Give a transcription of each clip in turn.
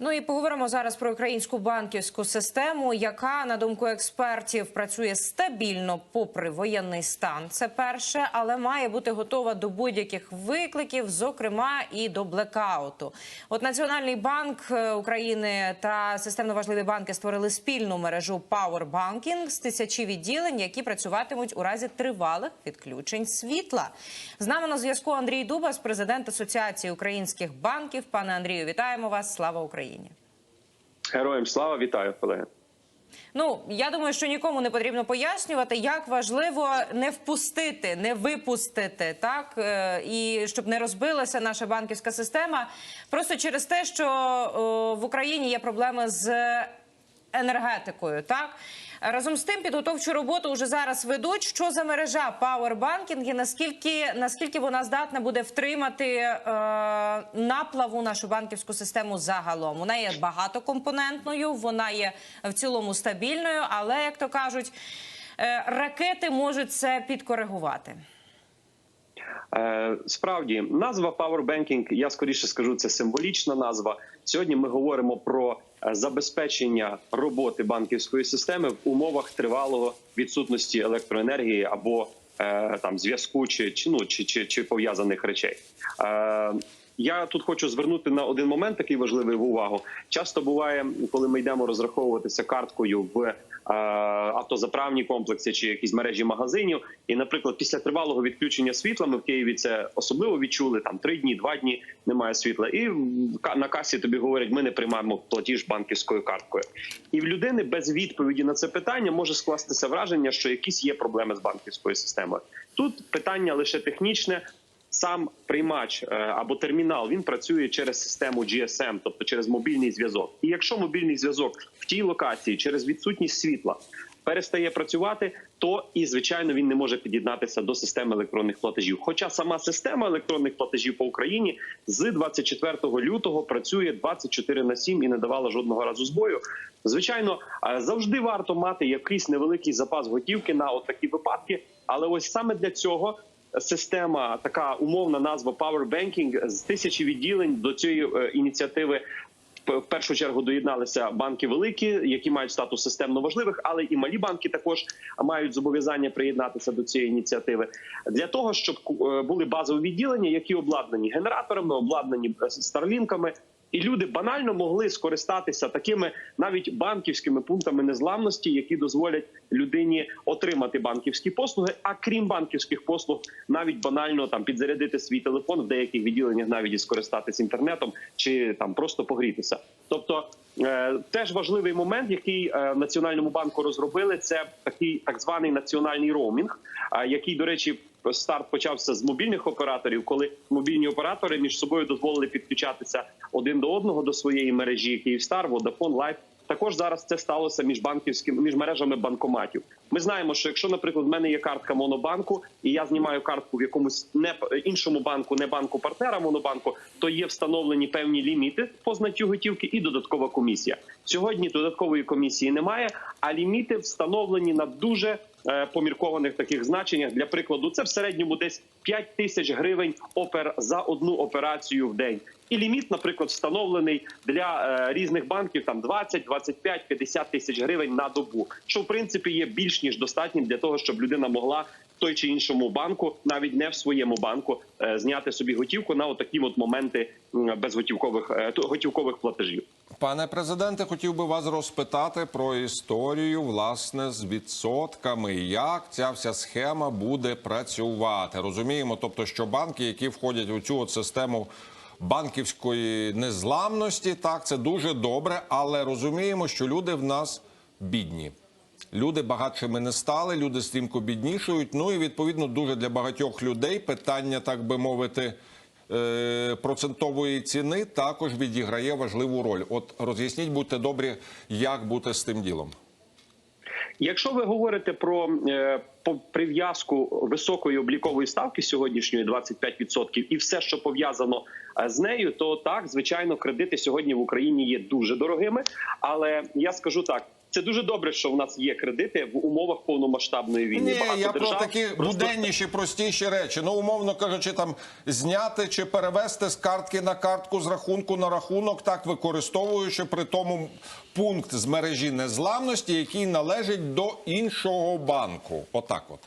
Ну і поговоримо зараз про українську банківську систему, яка на думку експертів працює стабільно попри воєнний стан. Це перше, але має бути готова до будь-яких викликів, зокрема і до блекауту. От Національний банк е, України та системно важливі банки створили спільну мережу Power Banking з тисячі відділень, які працюватимуть у разі тривалих відключень світла. З нами на зв'язку Андрій Дубас, президент Асоціації українських банків. Пане Андрію, вітаємо вас! Слава Україні! Героям слава вітаю, колеги. Ну я думаю, що нікому не потрібно пояснювати, як важливо не впустити, не випустити, так е, і щоб не розбилася наша банківська система, просто через те, що в Україні є проблеми з енергетикою, так. Разом з тим, підготовчу роботу вже зараз ведуть. Що за мережа Powerbanking і наскільки наскільки вона здатна буде втримати е, наплаву нашу банківську систему загалом? Вона є багатокомпонентною, вона є в цілому стабільною, але як то кажуть, е, ракети можуть це підкоригувати. Е, справді, назва Power Banking, я скоріше скажу, це символічна назва. Сьогодні ми говоримо про е, забезпечення роботи банківської системи в умовах тривалого відсутності електроенергії або е, там зв'язку чи ну чи, чи, чи пов'язаних речей. Я тут хочу звернути на один момент такий важливий в увагу. Часто буває, коли ми йдемо розраховуватися карткою в е, автозаправні комплекси чи якісь мережі магазинів. І, наприклад, після тривалого відключення світла ми в Києві це особливо відчули. Там три дні, два дні немає світла, і на касі тобі говорять, ми не приймаємо платіж банківською карткою. І в людини без відповіді на це питання може скластися враження, що якісь є проблеми з банківською системою. Тут питання лише технічне. Сам приймач е, або термінал він працює через систему GSM, тобто через мобільний зв'язок. І якщо мобільний зв'язок в тій локації через відсутність світла перестає працювати, то і звичайно він не може під'єднатися до системи електронних платежів. Хоча сама система електронних платежів по Україні з 24 лютого працює 24 на 7 і не давала жодного разу збою. Звичайно, е, завжди варто мати якийсь невеликий запас готівки на от такі випадки, але ось саме для цього система, така умовна назва Power Banking з тисячі відділень до цієї е, ініціативи. В першу чергу доєдналися банки великі, які мають статус системно важливих, але і малі банки також мають зобов'язання приєднатися до цієї ініціативи для того, щоб е, були базові відділення, які обладнані генераторами, обладнані е, старлінками. І люди банально могли скористатися такими навіть банківськими пунктами незламності, які дозволять людині отримати банківські послуги. А крім банківських послуг, навіть банально там підзарядити свій телефон в деяких відділеннях, навіть і скористатися інтернетом чи там просто погрітися. Тобто теж важливий момент, який е, національному банку розробили, це такий так званий національний роумінг, е, який, до речі, старт почався з мобільних операторів, коли мобільні оператори між собою дозволили підключатися один до одного до своєї мережі Київстар, Vodafone, Life. Також зараз це сталося між банківськими між мережами банкоматів. Ми знаємо, що якщо, наприклад, в мене є картка монобанку, і я знімаю картку в якомусь не іншому банку, не банку партнера монобанку, то є встановлені певні ліміти по знаттю готівки і додаткова комісія. Сьогодні додаткової комісії немає, а ліміти встановлені на дуже е, поміркованих таких значеннях. Для прикладу, це в середньому десь 5 тисяч гривень опер за одну операцію в день. І ліміт, наприклад, встановлений для е, різних банків там 20, 25, 50 тисяч гривень на добу, що в принципі є більш ніж достатнім для того, щоб людина могла в той чи іншому банку, навіть не в своєму банку, е, зняти собі готівку на отакі от моменти безготівкових е, готівкових платежів. Пане президенте, хотів би вас розпитати про історію власне з відсотками. Як ця вся схема буде працювати? Розуміємо, тобто, що банки, які входять у цю от систему банківської незламності, так це дуже добре, але розуміємо, що люди в нас бідні. Люди багатшими не стали, люди стрімко біднішують. Ну і відповідно дуже для багатьох людей питання, так би мовити, е, процентової ціни також відіграє важливу роль. От роз'ясніть, будьте добрі, як бути з тим ділом. Якщо ви говорите про е, прив'язку високої облікової ставки сьогоднішньої 25% і все, що пов'язано е, з нею, то так звичайно кредити сьогодні в Україні є дуже дорогими. Але я скажу так: Це дуже добре, що в нас є кредити в умовах повномасштабної війни. Ні, Багато я про такі просто- буденніші, простіші речі. Ну, умовно кажучи, там зняти чи перевести з картки на картку з рахунку на рахунок, так використовуючи при тому пункт з мережі незламності, який належить до іншого банку. Отак, от.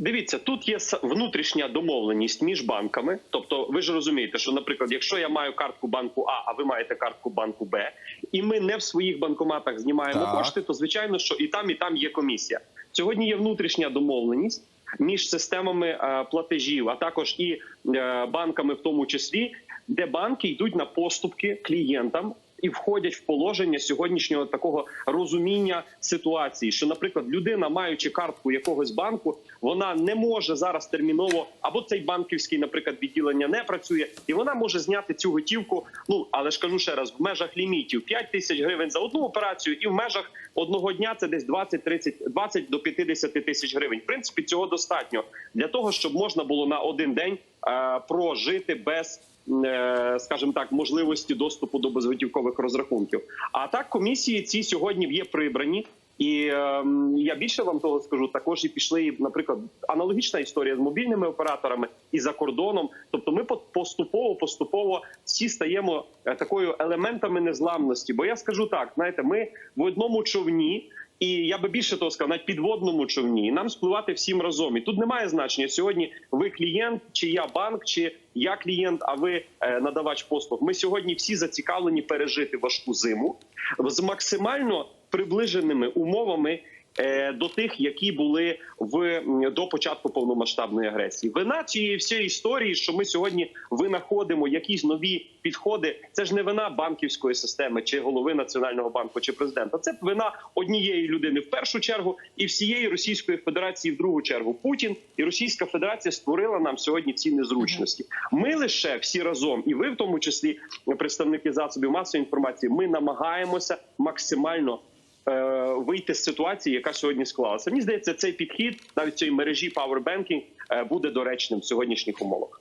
Дивіться, тут є внутрішня домовленість між банками. Тобто, ви ж розумієте, що, наприклад, якщо я маю картку банку А, а ви маєте картку банку Б, і ми не в своїх банкоматах знімаємо Так. кошти, то звичайно, що і там, і там є комісія. Сьогодні є внутрішня домовленість між системами е, платежів, а також і е, банками, в тому числі, де банки йдуть на поступки клієнтам. І входять в положення сьогоднішнього такого розуміння ситуації, що, наприклад, людина, маючи картку якогось банку, вона не може зараз терміново або цей банківський, наприклад, відділення не працює, і вона може зняти цю готівку. Ну але ж кажу ще раз, в межах лімітів 5 тисяч гривень за одну операцію, і в межах одного дня це десь 20-30, 20 до 50 тисяч гривень. В принципі, цього достатньо для того, щоб можна було на один день е, прожити без. Е, Скажімо так, можливості доступу до безготівкових розрахунків. А так комісії ці сьогодні є прибрані. І е, я більше вам того скажу. Також і пішли, наприклад, аналогічна історія з мобільними операторами і за кордоном. Тобто, ми по- поступово, поступово всі стаємо е, такою елементами незламності. Бо я скажу так: знаєте, ми в одному човні. І я би більше того сказав, навіть підводному човні, і нам спливати всім разом. І тут немає значення сьогодні. Ви клієнт, чи я банк, чи я клієнт, а ви е, надавач послуг. Ми сьогодні всі зацікавлені пережити важку зиму з максимально приближеними умовами. Е, До тих, які були в до початку повномасштабної агресії, вина цієї всієї історії, що ми сьогодні винаходимо якісь нові підходи. Це ж не вина банківської системи, чи голови національного банку, чи президента. Це вина однієї людини в першу чергу і всієї Російської Федерації в другу чергу. Путін і Російська Федерація створила нам сьогодні ці незручності. Ми лише всі разом, і ви в тому числі представники засобів масової інформації. Ми намагаємося максимально. Е, Вийти з ситуації, яка сьогодні склалася. Мені здається, цей підхід навіть цієї мережі Powerbanking е, буде доречним в сьогоднішніх умовах.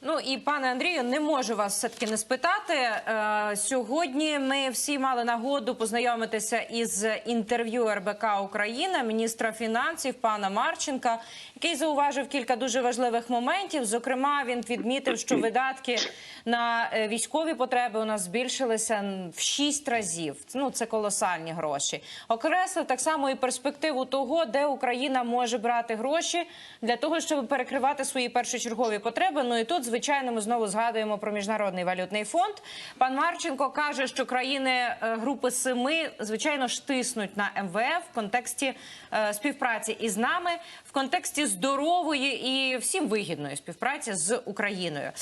Ну і пане Андрію, не можу вас все таки не спитати. Е, сьогодні ми всі мали нагоду познайомитися із інтерв'ю РБК Україна, міністра фінансів пана Марченка, який зауважив кілька дуже важливих моментів. Зокрема, він відмітив, що видатки на е, військові потреби у нас збільшилися в шість разів. Ну це колосальні гроші. Окреслив так само і перспективу того, де Україна може брати гроші для того, щоб перекривати свої першочергові потреби. Ну і тут, звичайно, ми знову згадуємо про міжнародний валютний фонд. Пан Марченко каже, що країни е, групи семи звичайно ж тиснуть на МВФ в контексті е, співпраці із нами, в контексті здорової і всім вигідної співпраці з Україною.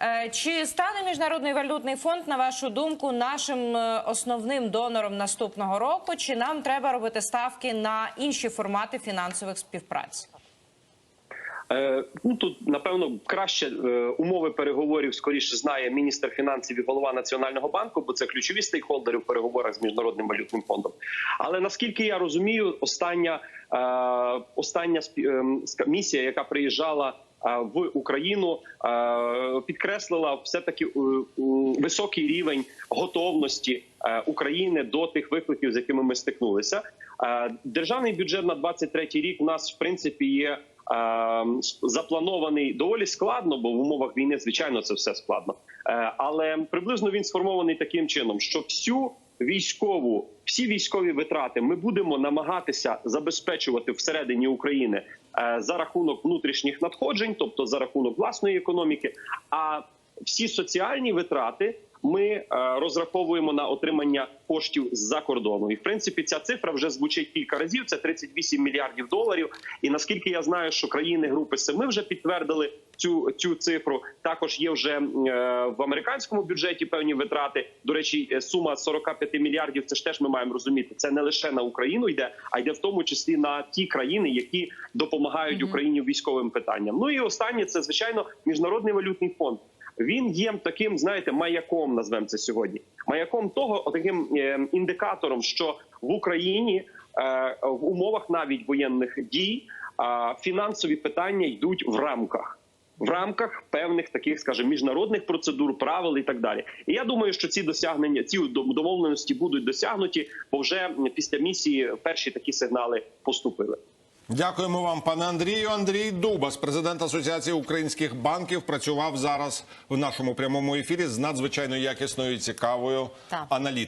Е, Чи стане міжнародний валютний фонд, на вашу думку, нашим основним донором наступного року? Чи нам треба робити ставки на інші формати фінансових співпраці? Е, ну тут напевно краще е, умови переговорів скоріше знає міністр фінансів і голова національного банку, бо це ключові стейкхолдери в переговорах з міжнародним валютним фондом. Але наскільки я розумію, остання е, остання місія, яка приїжджала. В Україну підкреслила все таки високий рівень готовності України до тих викликів, з якими ми стикнулися. Державний бюджет на 23 рік у нас в принципі є запланований доволі складно, бо в умовах війни, звичайно, це все складно. Е, Але приблизно він сформований таким чином, що всю військову, всі військові витрати ми будемо намагатися забезпечувати всередині України е, за рахунок внутрішніх надходжень, тобто за рахунок власної економіки. А всі соціальні витрати ми е, розраховуємо на отримання коштів з-за кордону. І в принципі ця цифра вже звучить кілька разів. Це 38 мільярдів доларів. І наскільки я знаю, що країни групи Семи вже підтвердили цю цю цифру. Також є вже е, в американському бюджеті певні витрати. До речі, е, сума 45 мільярдів. Це ж теж ми маємо розуміти. Це не лише на Україну йде, а йде в тому числі на ті країни, які допомагають Україні військовим питанням. Ну і останнє це звичайно міжнародний валютний фонд. Він є таким, знаєте, маяком назвемо це сьогодні. Маяком того, таким е, індикатором, що в Україні е, в умовах навіть воєнних дій е, фінансові питання йдуть в рамках. в рамках певних таких, скажімо, міжнародних процедур, правил і так далі. І я думаю, що ці досягнення, ці домовленості будуть досягнуті, бо вже після місії перші такі сигнали поступили. Дякуємо вам, пане Андрію. Андрій Дубас, президент Асоціації українських банків, працював зараз в нашому прямому ефірі з надзвичайно якісною і цікавою аналітикою.